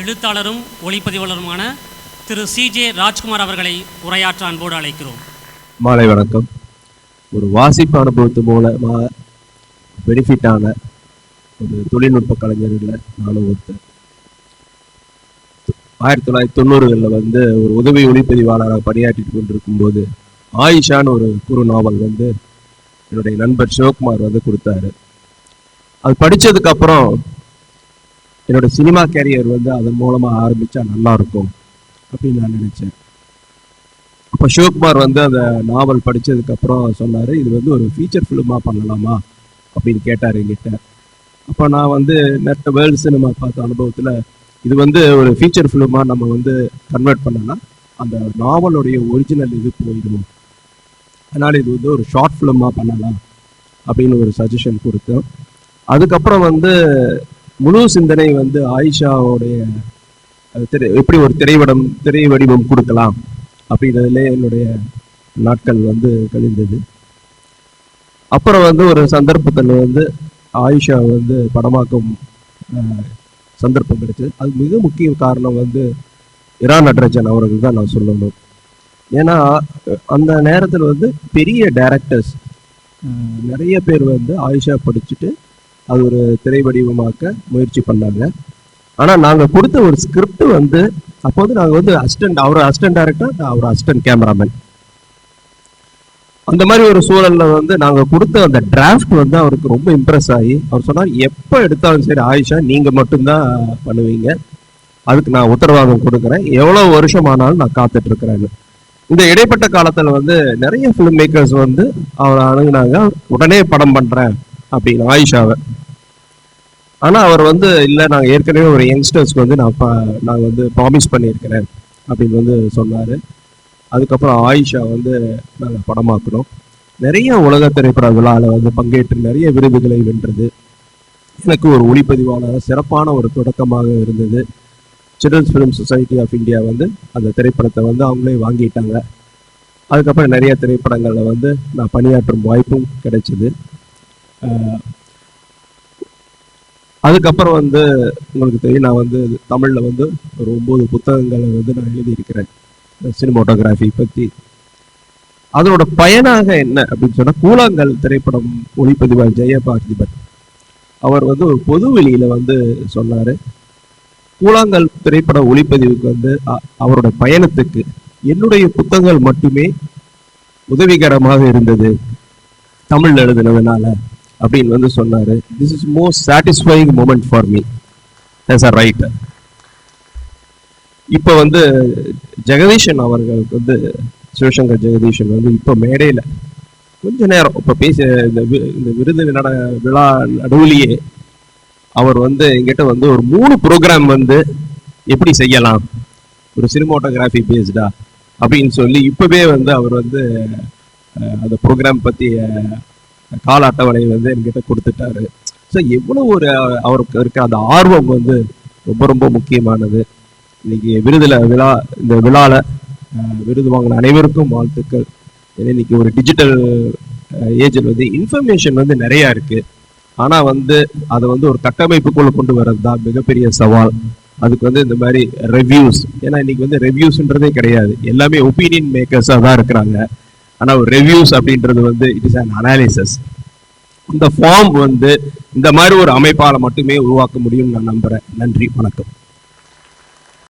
எழுத்தாளரும் ஒளிப்பதிவாளருமான திரு சி ஜே ராஜ்குமார் அவர்களை உரையாற்ற அன்போடு அழைக்கிறோம். மாலை வணக்கம். ஒரு வாசிப்பு அனுபவத்து மூலமாக பெனிஃபிட்டான ஒரு தொழில்நுட்ப கலைஞர்களில் நானும் ஒருத்தர் ஆயிரத்தி தொள்ளாயிரத்தி தொண்ணூறுகளில் வந்து ஒரு உதவி ஒளிப்பதிவாளராக பணியாற்றிட்டு கொண்டிருக்கும்போது ஆயிஷான்னு ஒரு குறு நாவல் வந்து என்னுடைய நண்பர் சிவகுமார் வந்து கொடுத்தாரு. அது படிச்சதுக்கு அப்புறம் என்னோட சினிமா கேரியர் வந்து அதன் மூலமாக ஆரம்பிச்சா நல்லா இருக்கும் அப்படின்னு நான் நினைச்சேன். அப்போ சிவகுமார் வந்து அந்த நாவல் படிச்சதுக்கு அப்புறம் சொன்னார் இது வந்து ஒரு ஃபீச்சர் ஃபிலிமாக பண்ணலாமா அப்படின்னு கேட்டார் என்கிட்ட. அப்போ நான் வந்து நெட் வேர்ல்டு சினிமா பார்த்த அனுபவத்தில் இது வந்து ஒரு ஃபீச்சர் ஃபிலிமாக நம்ம வந்து கன்வெர்ட் பண்ணனா அந்த நாவலுடைய ஒரிஜினல் இது போயிடும். அதனால் இது வந்து ஒரு ஷார்ட் ஃபிலிமாக பண்ணலாம் அப்படின்னு ஒரு சஜஷன் கொடுத்தோம். அதுக்கப்புறம் வந்து முழு சிந்தனை வந்து ஆயிஷாவுடைய திரை எப்படி ஒரு திரைவடம் திரை வடிவம் கொடுக்கலாம் அப்படின்றதுல என்னுடைய நாட்கள் வந்து கழிந்தது. அப்புறம் வந்து ஒரு சந்தர்ப்பத்தில் வந்து ஆயிஷா வந்து படமாக்கும் சந்தர்ப்பம் கிடைச்சது. அது மிக முக்கிய காரணம் வந்து இரா நடராஜன் அவர்கள் தான் நான் சொல்லணும். ஏன்னா அந்த நேரத்தில் வந்து பெரிய டேரக்டர்ஸ் நிறைய பேர் வந்து ஆயிஷா படிச்சுட்டு அது ஒரு திரை வடிவமாக்க முயற்சி பண்ணாங்க. ஆனால் நாங்கள் கொடுத்த ஒரு ஸ்கிரிப்ட் வந்து அப்போ வந்து நாங்கள் வந்து அசிஸ்டன்ட் அவர் அசிஸ்டன்ட் டேரக்டர் அவர் அசிஸ்டன்ட் கேமராமேன் அந்த மாதிரி ஒரு சூழலில் வந்து நாங்கள் கொடுத்த அந்த டிராஃப்ட் வந்து அவருக்கு ரொம்ப இம்ப்ரெஸ் ஆகி அவர் சொன்னார் எப்போ எடுத்தாலும் சரி ஆயிஷா நீங்கள் மட்டும்தான் பண்ணுவீங்க. அதுக்கு நான் உத்தரவாதம் கொடுக்குறேன். எவ்வளோ வருஷம் ஆனாலும் நான் காத்துட்ருக்கிறேன்னு. இந்த இடைப்பட்ட காலத்தில் வந்து நிறைய ஃபிலிம் மேக்கர்ஸ் வந்து அவரை அணுகுனாங்க உடனே படம் பண்ணுறேன் அப்படின்னு ஆயிஷாவை. ஆனா அவர் வந்து இல்ல நாங்க ஏற்கனவே ஒரு யங்ஸ்டர்ஸ்க்கு வந்து நான் ப- நான் வந்து ப்ராமிஸ் பண்ணியிருக்கிறேன் அப்படின்னு வந்து சொன்னாரு. அதுக்கப்புறம் ஆயிஷா வந்து நாங்கள் படமாக்கணும் நிறைய உலக திரைப்பட விழாவில் வந்து பங்கேற்று நிறைய விருதுகளை வென்றது. எனக்கு ஒரு ஒளிப்பதிவாளர் சிறப்பான ஒரு தொடக்கமாக இருந்தது. Children's film society of India வந்து அந்த திரைப்படத்தை வந்து அவங்களே வாங்கிட்டாங்க. அதுக்கப்புறம் நிறைய திரைப்படங்களில் வந்து நான் பணியாற்றும் வாய்ப்பும் கிடைச்சிது. அதுக்கப்புறம் வந்து உங்களுக்கு தெரியும் நான் வந்து தமிழில் வந்து ஒரு ஒம்பது புத்தகங்களை வந்து நான் எழுதியிருக்கிறேன். சினிமோட்டோகிராஃபி பற்றி அதனோட பயனாக என்ன அப்படின்னு சொன்னால் கூழாங்கல் திரைப்படம் ஒளிப்பதிவாளர் ஜெயபார்த்திபன் அவர் வந்து ஒரு பொது வெளியில வந்து சொன்னார் கூழாங்கல் திரைப்பட ஒளிப்பதிவுக்கு வந்து அவரோட பயணத்துக்கு என்னுடைய புத்தகங்கள் மட்டுமே உதவிகரமாக இருந்தது தமிழ் எழுதுனதுனால. அப்படின்னு வந்து சொன்னாரு. This is most satisfying moment for me as a writer இப்போ வந்து ஜெகதீஷன் அவர்களுக்கு வந்து சிவசங்கர் ஜெகதீஷன் வந்து இப்போ மேடையில் கொஞ்ச நேரம். இப்போ பேச இந்த இந்த விருது நட விழா நடுவுலயே அவர் வந்து எங்கிட்ட வந்து ஒரு மூணு ப்ரோக்ராம் வந்து எப்படி செய்யலாம்? ஒரு சினிமோட்டோகிராஃபி பேஸ்டா அப்படின்னு சொல்லி இப்போவே வந்து அவர் வந்து அந்த ப்ரோக்ராம் பற்றி கால அட்டவணை வந்து என்கிட்ட கொடுத்துட்டாரு. ஸோ எவ்வளோ ஒரு அவருக்கு இருக்க அந்த ஆர்வம் வந்து ரொம்ப ரொம்ப முக்கியமானது. இன்னைக்கு விருதுல விழா இந்த விழால விருது வாங்கின அனைவருக்கும் வாழ்த்துக்கள். ஏன்னா இன்னைக்கு ஒரு டிஜிட்டல் ஏஜில் வந்து இன்ஃபர்மேஷன் வந்து நிறைய இருக்கு. ஆனா வந்து அதை வந்து ஒரு கட்டமைப்புக்குள்ள கொண்டு வர்றது தான் மிகப்பெரிய சவால். அதுக்கு வந்து இந்த மாதிரி ரெவ்யூஸ் ஏன்னா இன்னைக்கு வந்து ரெவ்யூஸ்ன்றதே கிடையாது. எல்லாமே ஒப்பீனியன் மேக்கர்ஸாக தான் இருக்கிறாங்க. ஆனால் ஒரு ரெவ்யூஸ் அப்படின்றது வந்து இட் இஸ் அன் அனாலிசிஸ் இந்த ஃபார்ம் வந்து இந்த மாதிரி ஒரு அமைப்பால் மட்டுமே உருவாக்க முடியும்னு நான் நம்புறேன். நன்றி வணக்கம்.